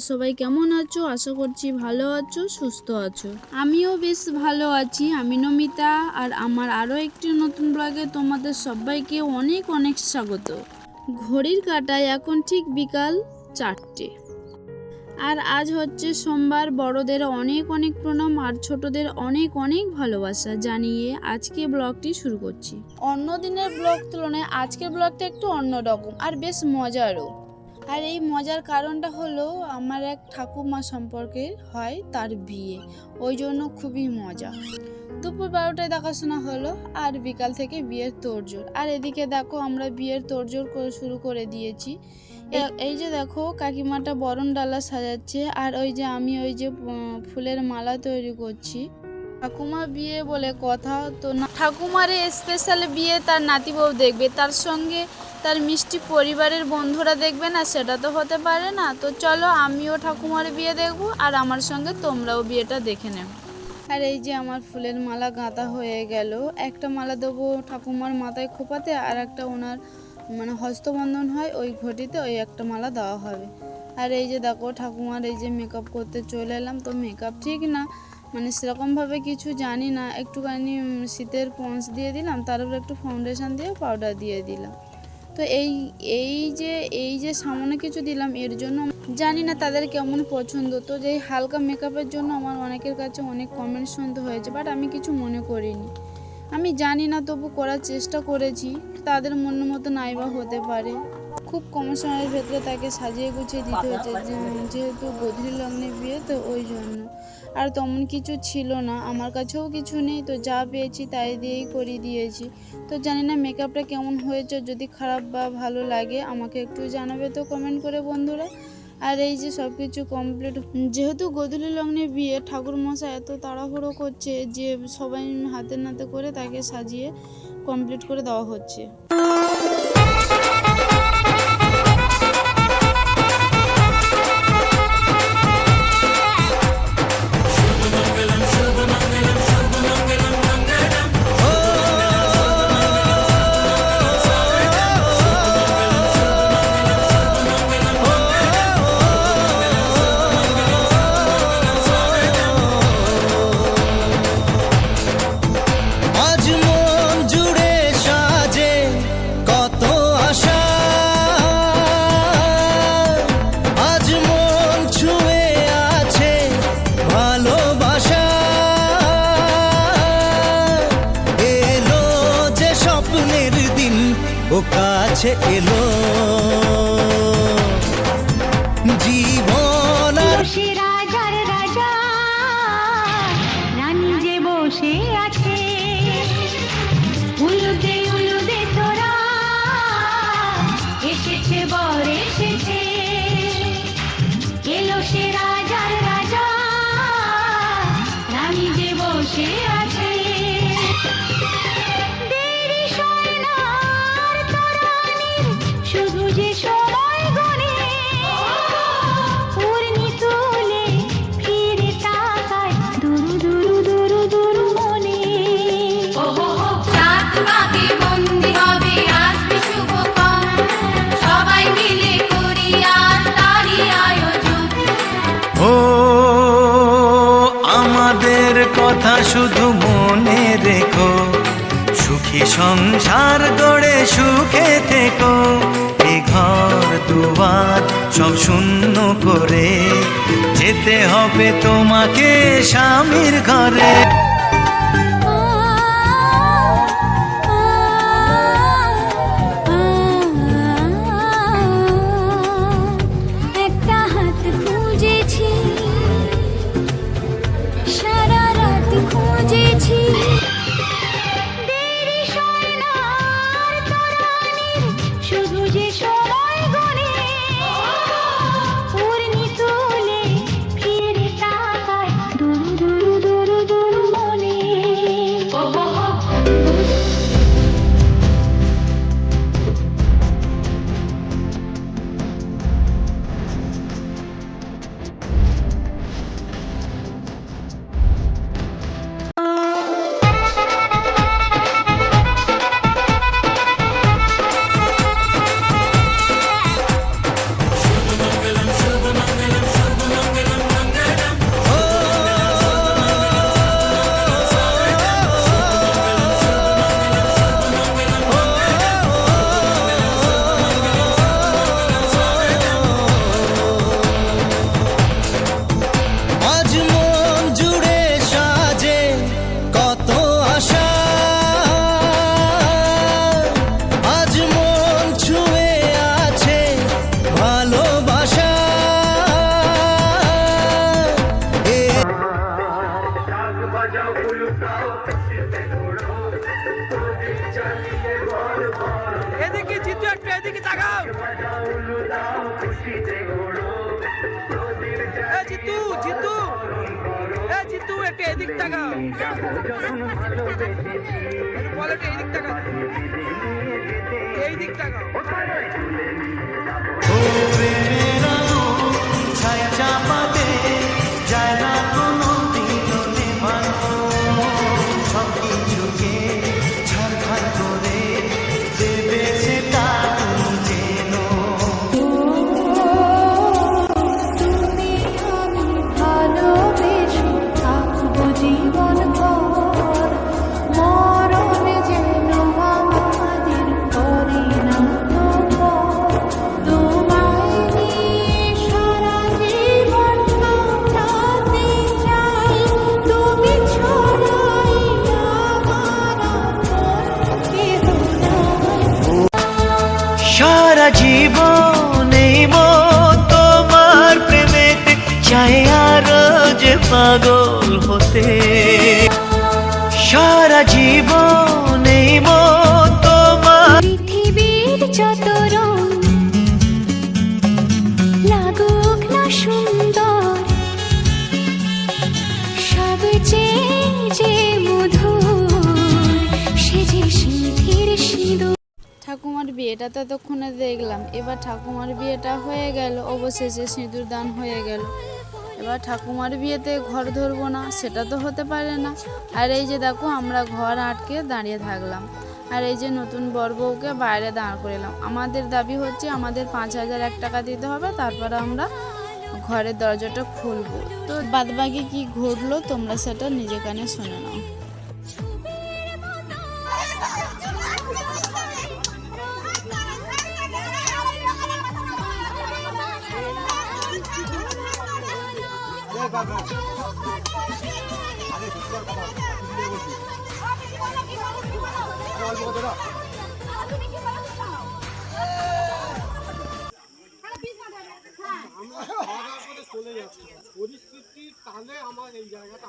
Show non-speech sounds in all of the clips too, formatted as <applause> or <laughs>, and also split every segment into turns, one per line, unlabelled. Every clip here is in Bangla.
সবাই কেমন আছো? আশা করছি ভালো আছো, সুস্থ আছো। আমিও বেশ ভালো আছি। আমি নমিতা আর আমার আরও একটি নতুন ব্লগে তোমাদের সবাইকে অনেক অনেক স্বাগত। ঘড়ির কাটায় এখন ঠিক বিকাল চারটে। আর আজ হচ্ছে সোমবার, বড়দের অনেক অনেক প্রণাম আর ছোটদের অনেক অনেক ভালোবাসা জানিয়ে আজকে ব্লগটি শুরু করছি। অন্য দিনের ব্লগ তুলনায় আজকের ব্লগটা একটু অন্যরকম আর বেশ মজারও। আর এই মজার কারণটা হলো আমার এক ঠাকুমা সম্পর্কে হয় তার বিয়ে। ওই জন্য খুবই মজা। দুপুর বারোটায় দেখাশোনা হলো আর বিকাল থেকে বিয়ের তোড়জোড়। আর এদিকে দেখো আমরা বিয়ের তোড়জোড় করে, শুরু করে দিয়েছি। এই যে দেখো কাকিমাটা বরণ ডালা সাজাচ্ছে আর ওই যে আমি ওই যে ফুলের মালা তৈরি করছি। ঠাকুমা বিয়ে বলে কথা তো না। ঠাকুমার স্পেশাল বিয়ে তার নাতি বউ দেখবে, তার সঙ্গে তার মিষ্টি পরিবারের বন্ধুরা দেখবে না, সেটা তো হতে পারে না। তো চলো আমিও ঠাকুমার বিয়ে দেখব আর আমার সঙ্গে তোমরাও বিয়েটা দেখে নেবে। আর এই যে আমার ফুলের মালা গাঁথা হয়ে গেল, একটা মালা দেবো ঠাকুমার মাথায় খোপাতে আর একটা ওনার মানে হস্তবন্ধন হয়, ওই ঘটিতে ওই একটা মালা দেওয়া হবে। আর এই যে দেখো ঠাকুমার এই যে মেকআপ করতে চলে এলাম, তো মেকআপ ঠিক না মানে সেরকমভাবে কিছু জানি না। একটুখানি শীতের পন্স দিয়ে দিলাম, তার উপর একটু ফাউন্ডেশন দিয়ে পাউডার দিয়ে দিলাম। তো এই এই যে এই যে সামনে কিছু দিলাম, এর জন্য জানি না তাদের কেমন পছন্দ। তো যে হালকা মেকআপের জন্য আমার অনেকের কাছে অনেক কমেন্ট শুনতে হয়েছে বাট আমি কিছু মনে করিনি। আমি জানি না, তবু করার চেষ্টা করেছি। তাদের মন মতো নাইবা হতে পারে। খুব কম সময়ের ভেতরে তাকে সাজিয়ে গুছিয়ে দিতে হয়েছে যেহেতু গধূলি লগ্নে বিয়ে, তো ওই জন্য। আর তেমন কিছু ছিল না। আমার কাছেও কিছু নেই, তো যা পেয়েছি তাই দিয়েই করিয়ে দিয়েছি। তো জানি না মেকআপটা কেমন হয়েছে, যদি খারাপ বা ভালো লাগে আমাকে একটু জানাবে তো কমেন্ট করে বন্ধুরা। আর এই যে সব কিছু কমপ্লিট যেহেতু গধূলি লগ্নে বিয়ে ঠাকুর মশাই এত তাড়াহুড়ো করছে যে সবাই হাতে নাতে করে তাকে সাজিয়ে কমপ্লিট করে দেওয়া হচ্ছে।
সুখী সংসার গড়ে সুখে থেকো। এ ঘর দুয়ার সব শূন্য করে যেতে হবে তোমাকে স্বামীর ঘরে।
জিতু জিতু। এ জিতু একটু এদিক তাকাও। বলো একটু এই দিক তাকাও।
জীবন
তোমার প্রেমেতে চাই আর যে পাগল হতে।
বিয়েটা ততক্ষণে দেখলাম। এবার ঠাকুমার বিয়েটা হয়ে গেল, অবশেষে সিঁদুর দান হয়ে গেল। এবার ঠাকুমার বিয়েতে ঘর ধরবো না, সেটা তো হতে পারে না। আর এই যে দেখো, আমরা ঘর আটকে দাঁড়িয়ে থাকলাম। আর এই যে নতুন বউকে বাইরে দাঁড় করিলাম। আমাদের দাবি হচ্ছে, আমাদের পাঁচ হাজার এক টাকা দিতে হবে, তারপরে আমরা ঘরের দরজাটা খুলবো। তো বাদবাকি কি ঘটলো, তোমরা সেটা নিজে কানে শুনে নাও।
পরিস্থিতি তাহলে আমার এই জায়গাটা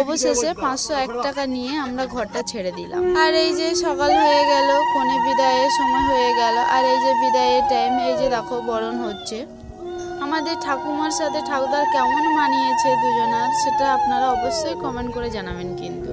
অবশেষে পাঁচশো এক টাকা নিয়ে আমরা ঘরটা ছেড়ে দিলাম। আর এই যে সকাল হয়ে গেল কোনে বিদায়ের সময় হয়ে গেল আর এই যে বিদায়ের টাইম এই যে দেখো বরণ হচ্ছে। আমাদের ঠাকুমার সাথে ঠাকুরদার কেমন মানিয়েছে দুজনার সেটা আপনারা অবশ্যই কমেন্ট করে জানাবেন কিন্তু।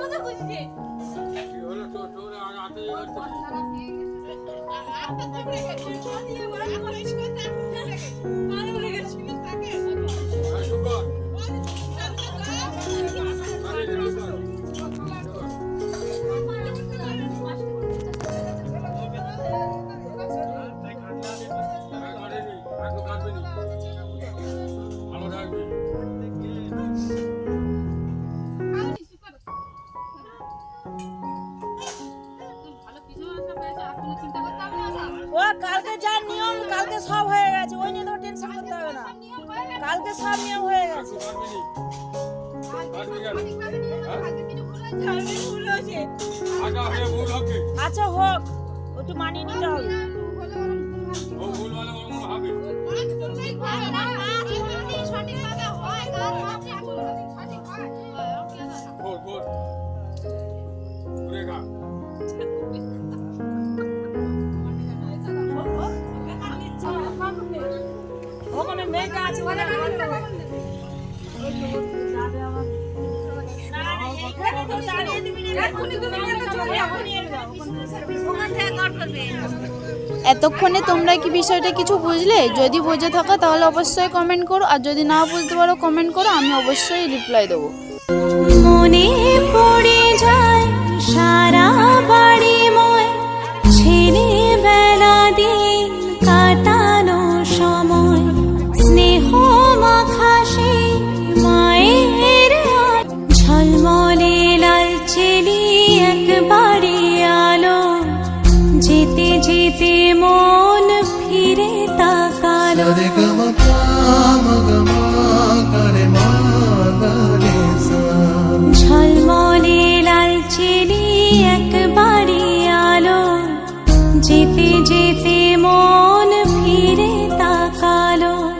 কথা বুঝছে <laughs> কি আচ্ছা হোক একটু মানিয়ে নিতে হবে। ওখানে মেয়েটা আছে।
এতক্ষণে তোমরা কি বিষয়টা কিছু বুঝলে? যদি বুঝে থাকো, তাহলে অবশ্যই কমেন্ট করো। আর যদি না বুঝতে পারো কমেন্ট করো, আমি অবশ্যই রিপ্লাই দেবো।
মনে পড়ে যায় সারা আলো। যেতে যেতে মন ফিরে তাকালো।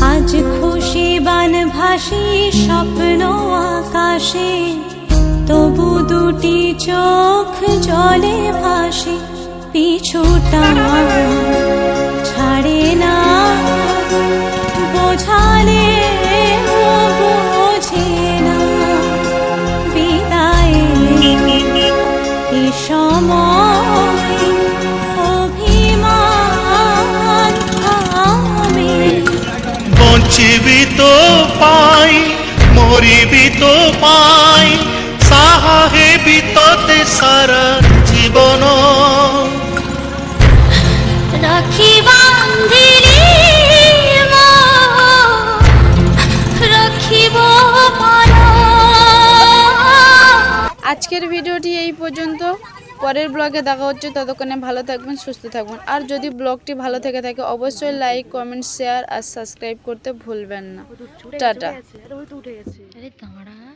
আজ খুশি বান স্বপ্ন আকাশে। তবু দুটি চোখ জলে ভাসে, পিছুটা
মরিবি তো পাই সাহাহে বিততে সারা জীবন।
রাখি বান্ধিলি রাখিব
আজকের ভিডিওটি এই পর্যন্ত। পরের ব্লগে দেখা হচ্ছে ততক্ষণে ভালো থাকবেন সুস্থ থাকবেন। আর যদি ব্লগটি ভালো থেকে থাকে অবশ্যই লাইক কমেন্ট শেয়ার আর সাবস্ক্রাইব করতে ভুলবেন না। টাটা।
দাঁড়া।